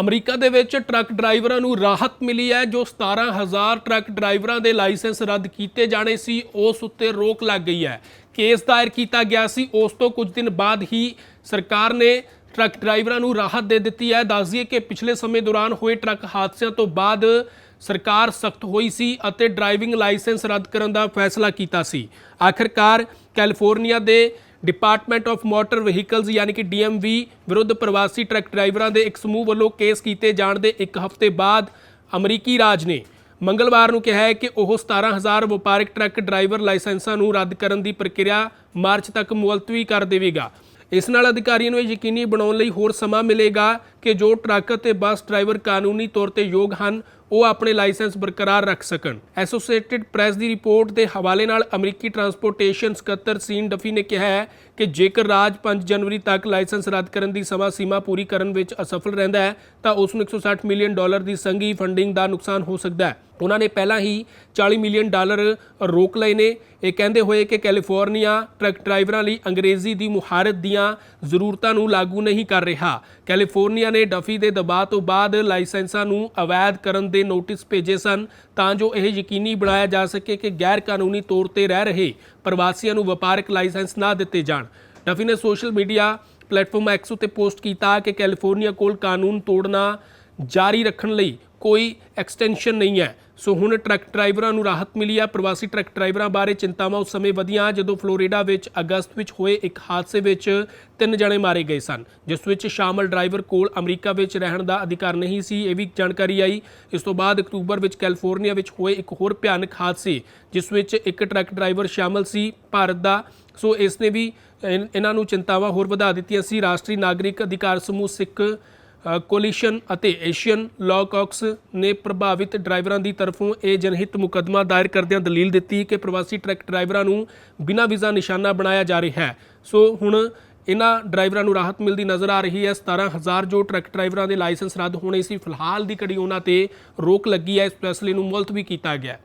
America ਦੇ ਵਿੱਚ truck ਡਰਾਈਵਰਾਂ ਨੂੰ ਰਾਹਤ ਮਿਲੀ ਹੈ, ਜੋ 17000 ਟਰੱਕ ਡਰਾਈਵਰਾਂ ਦੇ ਲਾਇਸੈਂਸ ਰੱਦ ਕੀਤੇ ਜਾਣੇ ਸੀ, ਉਸ ਉੱਤੇ ਰੋਕ ਲੱਗ ਗਈ ਹੈ। ਕੇਸ ਦਾਇਰ ਕੀਤਾ ਗਿਆ ਸੀ, ਉਸ ਤੋਂ ਕੁਝ ਦਿਨ ਬਾਅਦ ਹੀ ਸਰਕਾਰ ਨੇ ਟਰੱਕ ਡਰਾਈਵਰਾਂ ਨੂੰ ਰਾਹਤ ਦੇ ਦਿੱਤੀ ਹੈ। ਦੱਸ ਦਈਏ ਕਿ ਪਿਛਲੇ ਸਮੇਂ ਦੌਰਾਨ ਹੋਏ ਟਰੱਕ ਹਾਦਸਿਆਂ ਤੋਂ ਬਾਅਦ ਸਰਕਾਰ ਸਖਤ ਹੋਈ ਸੀ ਅਤੇ ਡਰਾਈਵਿੰਗ ਲਾਇਸੈਂਸ ਰੱਦ ਕਰਨ ਦਾ ਫੈਸਲਾ ਕੀਤਾ ਸੀ। ਆਖਰਕਾਰ ਕੈਲੀਫੋਰਨੀਆ ਦੇ ਡਿਪਾਰਟਮੈਂਟ ਆਫ ਮੋਟਰ ਵਹੀਕਲਸ ਯਾਨੀ ਕਿ DMV ਵਿਰੁੱਧ ਪ੍ਰਵਾਸੀ ਟਰੱਕ ਡਰਾਈਵਰਾਂ ਦੇ ਇੱਕ ਸਮੂਹ ਵੱਲੋਂ ਕੇਸ ਕੀਤੇ ਜਾਣ ਦੇ ਇੱਕ ਹਫ਼ਤੇ ਬਾਅਦ ਅਮਰੀਕੀ ਰਾਜ ਨੇ ਮੰਗਲਵਾਰ ਨੂੰ ਕਿਹਾ ਹੈ ਕਿ ਉਹ 17000 ਵਪਾਰਕ ਟਰੱਕ ਡਰਾਈਵਰ ਲਾਇਸੈਂਸਾਂ ਨੂੰ ਰੱਦ ਕਰਨ ਦੀ ਪ੍ਰਕਿਰਿਆ ਮਾਰਚ ਤੱਕ ਮੁਲਤਵੀ ਕਰ ਦੇਵੇਗਾ। ਇਸ ਨਾਲ ਅਧਿਕਾਰੀਆਂ ਨੂੰ ਇਹ ਯਕੀਨੀ ਬਣਾਉਣ ਲਈ ਹੋਰ ਸਮਾਂ ਮਿਲੇਗਾ ਕਿ ਜੋ ਟਰੱਕ ਅਤੇ ਬੱਸ ਡਰਾਈਵਰ ਕਾਨੂੰਨੀ ਤੌਰ ਤੇ ਯੋਗ ਹਨ, ਉਹ ਆਪਣੇ ਲਾਇਸੈਂਸ ਬਰਕਰਾਰ ਰੱਖ ਸਕਣ। ਐਸੋਸੀਏਟਿਡ ਪ੍ਰੈਸ ਦੀ ਰਿਪੋਰਟ ਦੇ ਹਵਾਲੇ ਨਾਲ ਅਮਰੀਕੀ ਟਰਾਂਸਪੋਰਟੇਸ਼ਨ ਸਕੱਤਰ ਸੀਨ ਡਫੀ ਨੇ ਕਿਹਾ ਹੈ ਕਿ ਜੇਕਰ ਰਾਜ 5 ਜਨਵਰੀ ਤੱਕ ਲਾਇਸੈਂਸ ਰੱਦ ਕਰਨ ਦੀ ਸਮਾਂ ਸੀਮਾ ਪੂਰੀ ਕਰਨ ਵਿੱਚ ਅਸਫਲ ਰਹਿੰਦਾ ਹੈ, ਤਾਂ ਉਸ ਨੂੰ 160 ਮਿਲੀਅਨ ਡਾਲਰ ਦੀ ਸੰਘੀ ਫੰਡਿੰਗ ਦਾ ਨੁਕਸਾਨ ਹੋ ਸਕਦਾ ਹੈ। ਉਹਨਾਂ ਨੇ ਪਹਿਲਾਂ ਹੀ 40 ਮਿਲੀਅਨ ਡਾਲਰ ਰੋਕ ਲਏ ਨੇ। ਇਹ ਕਹਿੰਦੇ ਹੋਏ ਕਿ ਕੈਲੀਫੋਰਨੀਆ ਟਰੱਕ ਡਰਾਈਵਰਾਂ ਲਈ ਅੰਗਰੇਜ਼ੀ ਦੀ ਮੁਹਾਰਤ ਦੀਆਂ ਜ਼ਰੂਰਤਾਂ ਨੂੰ ਲਾਗੂ ਨਹੀਂ ਕਰ ਰਿਹਾ। ਕੈਲੀਫੋਰਨੀਆ ਨੇ ਡਫੀ ਦੇ ਦਬਾਅ ਤੋਂ ਬਾਅਦ ਲਾਇਸੈਂਸਾਂ ਨੂੰ ਅਵੈਧ ਕਰਨ ਦੇ ਨੋਟਿਸ ਭੇਜੇ ਸਨ, ਤਾਂ ਜੋ ਇਹ ਯਕੀਨੀ ਬਣਾਇਆ ਜਾ ਸਕੇ ਕਿ ਗੈਰ ਕਾਨੂੰਨੀ ਤੌਰ ਤੇ ਰਹਿ ਰਹੇ ਪ੍ਰਵਾਸੀਆਂ ਨੂੰ ਵਪਾਰਕ ਲਾਇਸੈਂਸ ਨਾ ਦਿੱਤੇ ਜਾਣ। ਡਫੀ ਨੇ ਸੋਸ਼ਲ ਮੀਡੀਆ ਪਲੇਟਫਾਰਮ ਐਕਸ ਉਤੇ ਪੋਸਟ ਕੀਤਾ ਕਿ ਕੈਲੀਫੋਰਨੀਆ ਕੋਲ ਕਾਨੂੰਨ ਤੋੜਨਾ ਜਾਰੀ ਰੱਖਣ ਲਈ ਕੋਈ ਐਕਸਟੈਂਸ਼ਨ ਨਹੀਂ ਹੈ। ਸੋ ਹੁਣ ਟਰੱਕ ਡਰਾਈਵਰਾਂ ਨੂੰ ਰਾਹਤ ਮਿਲੀ ਹੈ ਪ੍ਰਵਾਸੀ ਟਰੱਕ ਡਰਾਈਵਰਾਂ ਬਾਰੇ ਚਿੰਤਾਵਾਂ ਉਸ ਸਮੇਂ ਵਧੀਆਂ, ਜਦੋਂ ਫਲੋਰੀਡਾ ਵਿੱਚ ਅਗਸਤ ਵਿੱਚ ਹੋਏ ਇੱਕ ਹਾਦਸੇ ਵਿੱਚ ਤਿੰਨ ਜਣੇ ਮਾਰੇ ਗਏ ਸਨ, ਜਿਸ ਵਿੱਚ ਸ਼ਾਮਲ ਡਰਾਈਵਰ ਕੋਲ ਅਮਰੀਕਾ ਵਿੱਚ ਰਹਿਣ ਦਾ ਅਧਿਕਾਰ ਨਹੀਂ ਸੀ, ਇਹ ਵੀ ਜਾਣਕਾਰੀ ਆਈ। ਇਸ ਤੋਂ ਬਾਅਦ ਅਕਤੂਬਰ ਵਿੱਚ ਕੈਲੀਫੋਰਨੀਆ ਵਿੱਚ ਹੋਏ ਇੱਕ ਹੋਰ ਭਿਆਨਕ ਹਾਦਸੇ, ਜਿਸ ਵਿੱਚ ਇੱਕ ਟਰੱਕ ਡਰਾਈਵਰ ਸ਼ਾਮਲ ਸੀ ਭਾਰਤ ਦਾ। ਸੋ ਇਸ ਨੇ ਵੀ ਇਹਨਾਂ ਨੂੰ ਚਿੰਤਾਵਾਂ ਹੋਰ ਵਧਾ ਦਿੱਤੀਆਂ ਸੀ। ਰਾਸ਼ਟਰੀ ਨਾਗਰਿਕ ਅਧਿਕਾਰ ਸਮੂਹ ਸਿੱਖ ਕੋਲੀਸ਼ਨ ਅਤੇ ਏਸ਼ੀਅਨ ਲਾਅ ਨੇ ਪ੍ਰਭਾਵਿਤ ਡਰਾਈਵਰਾਂ ਦੀ ਤਰਫੋਂ ਇਹ ਜਨਹਿਤ ਮੁਕੱਦਮਾ ਦਾਇਰ ਕਰਦਿਆਂ ਦਲੀਲ ਦਿੱਤੀ ਕਿ ਪ੍ਰਵਾਸੀ ਟਰੱਕ ਡਰਾਈਵਰਾਂ ਨੂੰ ਬਿਨਾਂ ਵੀਜ਼ਾ ਨਿਸ਼ਾਨਾ ਬਣਾਇਆ ਜਾ ਰਿਹਾ ਹੈ। ਸੋ ਹੁਣ ਇਹਨਾਂ ਡਰਾਈਵਰਾਂ ਨੂੰ ਰਾਹਤ ਮਿਲਦੀ ਨਜ਼ਰ ਆ ਰਹੀ ਹੈ। 17000 ਜੋ ਟਰੱਕ ਡਰਾਈਵਰਾਂ ਦੇ ਲਾਇਸੈਂਸ ਰੱਦ ਹੋਣੇ ਸੀ, ਫਿਲਹਾਲ ਦੀ ਘੜੀ ਉਹਨਾਂ ਤੇ ਰੋਕ ਲੱਗੀ ਹੈ। ਇਸ ਫੈਸਲੇ ਨੂੰ ਮੁਲਤਵੀ ਕੀਤਾ ਗਿਆ ਹੈ।